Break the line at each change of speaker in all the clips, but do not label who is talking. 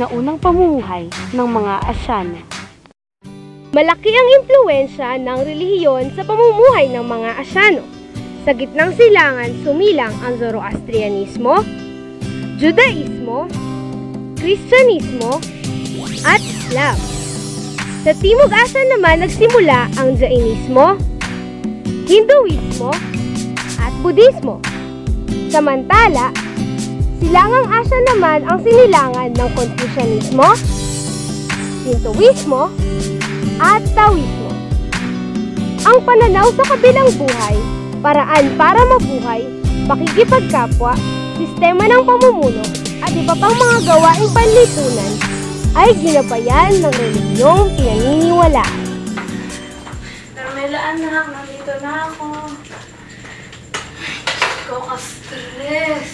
sinaunang pamumuhay ng mga Asyano.
Malaki ang impluensya ng relihiyon sa pamumuhay ng mga Asyano. Sa gitnang silangan, sumilang ang Zoroastrianismo, Judaismo, Kristyanismo, at Islam. Sa Timog Asya naman nagsimula ang Jainismo, Hinduismo, at Budismo. Samantala, silangang Asya naman ang sinilangan ng Confucianismo, Shintoismo, at Taoismo. Ang pananaw sa kabilang buhay, paraan para mabuhay, pakikipagkapwa, sistema ng pamumuno, at iba pang mga gawaing panlipunan ay ginabayan ng reliyong pinaniniwalaan.
Carmela, anak, nandito na ako. Ikaw ka-stress.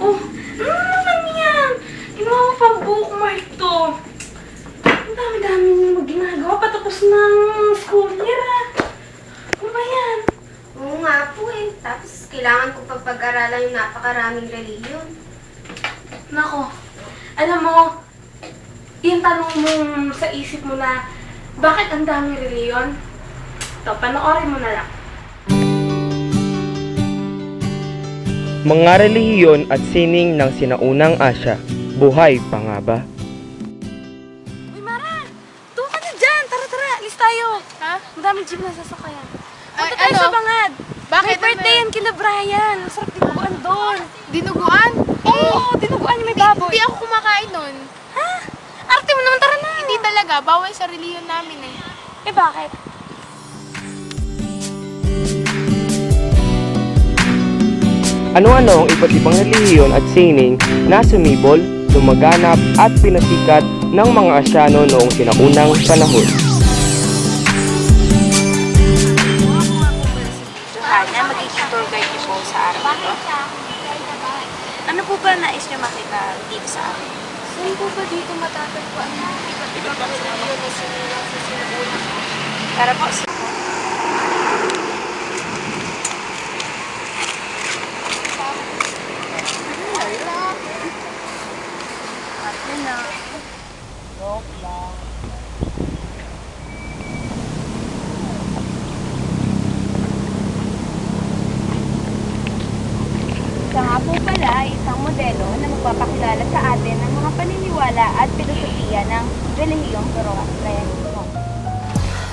Oh, ano naman yan? Ginawa ko pa bookmark to. Ang dami-dami mo ginagawa patapos ng school year, ah. Ano ba yan?
Oo nga po eh. Tapos kailangan ko pang pag-aralan yung napakaraming reliyon.
Nako, alam mo, yung tanong mo sa isip mo na, bakit ang daming reliyon? Ito, panoorin mo na lang.
Mga relihiyon at sining ng sinaunang Asya, buhay pa nga ba?
Uy, Mara! Doon ka na dyan! Tara, tara! Alis tayo! Ha? Ang daming jeep na sasakayan. Punta tayo sa bangad! Bakit? May birthday yan kina Brian! Masarap dinuguan doon!
Dinuguan?
Oo! Dinuguan yung may baboy!
Hindi ako kumakain nun.
Ha? Arte mo naman, tara na!
Hindi talaga. Bawal sa reliyon namin eh.
Eh, bakit?
Ano-ano ang iba't ibang relihiyon at sining na sumibol, lumaganap at pinasikat ng mga Asyano noong sinaunang panahon.
Sa araw na to. Ano po ba nais niyo makita dito sa amin?
Saan po ba dito matatagpuan ang iba't na sinilang sa sinaunang
Tara po.
Siya nga po pala ay isang modelo na magpapakilala sa atin ng mga paniniwala at filosofiya ng relihiyong Zoroastrianismo.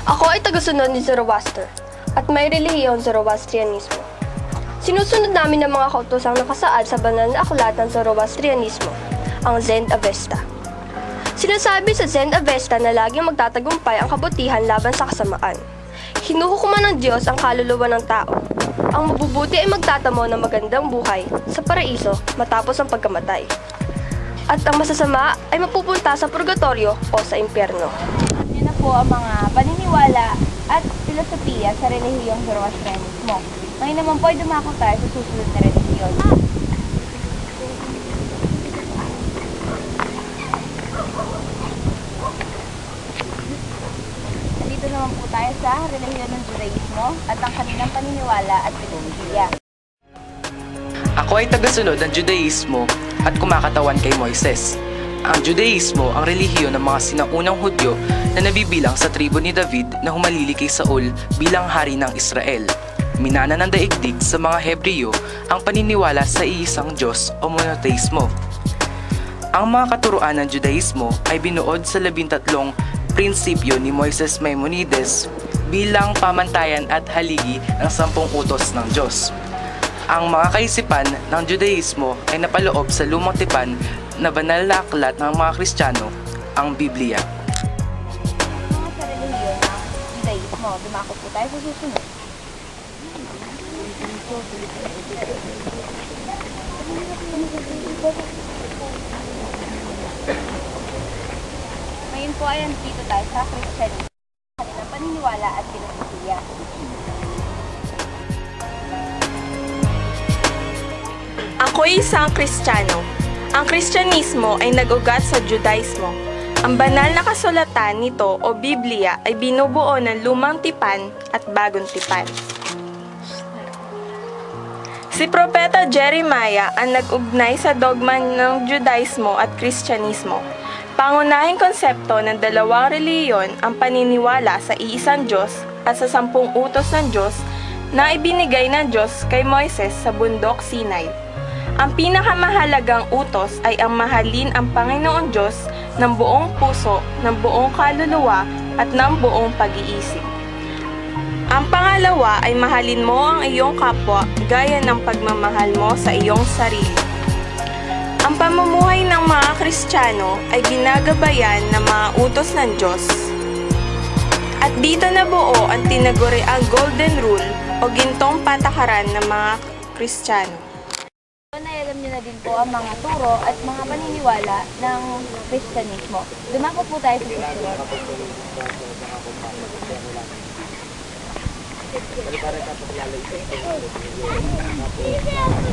Ako ay tagasunod ni Zoroaster at may relihiyong Zoroastrianismo. Sinusunod namin ang mga kautosang nakasaad sa banal na aklat ng Zoroastrianismo, ang Zen Avesta. Sinasabi sa Zen Avesta na laging magtatagumpay ang kabutihan laban sa kasamaan. Hinuhukuman ng Diyos ang kaluluwa ng tao. Ang mabubuti ay magtatamo ng magandang buhay sa paraiso matapos ang pagkamatay. At ang masasama ay mapupunta sa purgatorio o sa impyerno.
Yan na po ang mga paniniwala at filosofiya sa relihiyong Zoroastrianismo. Ngayon naman po ay dumako tayo sa susunod na relihiyon. Nandito naman po tayo sa relihiyon ng Judaismo at ang kanilang paniniwala at filosofiya.
Ay tagasunod ng Judaismo at kumakatawan kay Moises. Ang Judaismo ang relihiyon ng mga sinaunang Hudyo na nabibilang sa tribo ni David na humalili kay Saul bilang hari ng Israel. Minana ng daigdig sa mga Hebreo ang paniniwala sa iisang Diyos o monotheismo. Ang mga katuruan ng Judaismo ay binuod sa labintatlong prinsipyo ni Moises Maimonides bilang pamantayan at haligi ng sampung utos ng Diyos. Ang mga kaisipan ng Judaismo ay napaloob sa lumang tipan na banal na aklat ng mga Kristiyano, ang Biblia.
Mga po tayo sa. Ngayon po ay dito tayo sa Christianismo.
Ako ay isang Kristiyano. Ang Kristyanismo ay nag-ugat sa Judaismo. Ang banal na kasulatan nito o Biblia ay binubuo ng lumang tipan at bagong tipan. Si Propeta Jeremiah ang nag-ugnay sa dogma ng Judaismo at Kristyanismo. Pangunahing konsepto ng dalawang reliyon ang paniniwala sa iisang Diyos at sa sampung utos ng Diyos na ibinigay ng Diyos kay Moises sa bundok Sinai. Ang pinakamahalagang utos ay ang mahalin ang Panginoon Diyos ng buong puso, ng buong kaluluwa at ng buong pag-iisip. Ang pangalawa ay mahalin mo ang iyong kapwa gaya ng pagmamahal mo sa iyong sarili. Ang pamumuhay ng mga Kristiyano ay ginagabayan ng mga utos ng Diyos. At dito na buo ang tinaguriang Golden Rule o gintong patakaran ng mga Kristiyano.
Alam niyo na din po ang mga turo at mga paniniwala ng Kristyanismo. Dumako po tayo sa susunod.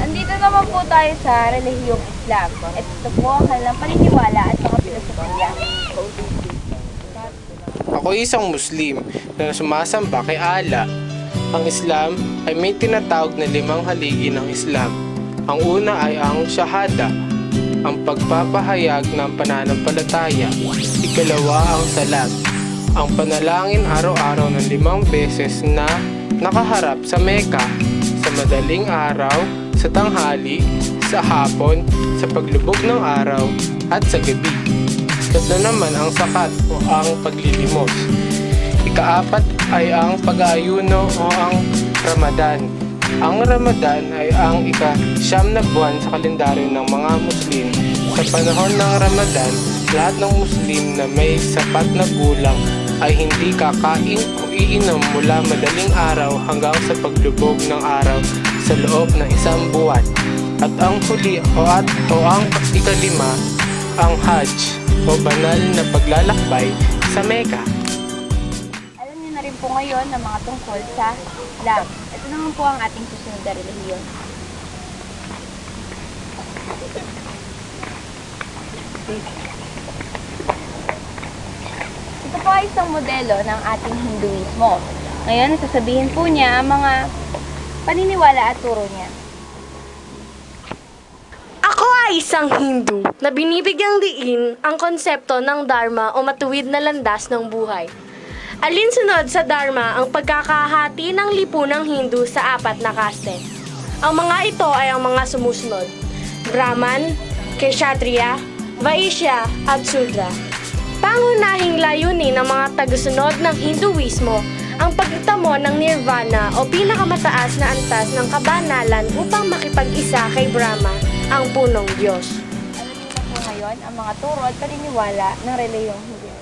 Nandito naman po tayo sa relihiyong Islam. Ito po ang kanilang paniniwala at mga filosofiya.
Ako isang Muslim na sumasamba kay Allah. Ang Islam ay may tinatawag na limang haligi ng Islam. Ang una ay ang Shahada, ang pagpapahayag ng pananampalataya. Ikalawa ang Salat, ang panalangin araw-araw ng limang beses na nakaharap sa Mecca sa madaling araw, sa tanghali, sa hapon, sa paglubog ng araw, at sa gabi. Tatlo naman ang sakat o ang paglilimos. Ikaapat ay ang pag-aayuno o ang Ramadan. Ang Ramadan ay ang ika-siyam na buwan sa kalendaryo ng mga Muslim. Sa panahon ng Ramadan, lahat ng Muslim na may sapat na gulang ay hindi kakain o iinom mula madaling araw hanggang sa paglubog ng araw sa loob ng isang buwan. At ang huli o at o ang ikalima, ang Hajj o banal na paglalakbay sa Mecca.
Po ngayon ang mga tungkol sa Islam. Ito naman po ang ating susunod na relihiyon. Ito po ay isang modelo ng ating Hinduismo. Ngayon, sasabihin po niya ang mga paniniwala at turo niya.
Ako ay isang Hindu na binibigyang diin ang konsepto ng Dharma o matuwid na landas ng buhay. Alinsunod sa Dharma ang pagkakahati ng lipunang Hindu sa apat na kaste. Ang mga ito ay ang mga sumusunod. Brahman, Kshatriya, Vaishya at Sudra. Pangunahing layunin ng mga tagasunod ng Hinduismo ang pagtamo ng nirvana o pinakamataas na antas ng kabanalan upang makipag-isa kay Brahma, ang punong Diyos.
Ngayon ang mga turo at paniniwala ng relihiyong Hudyo.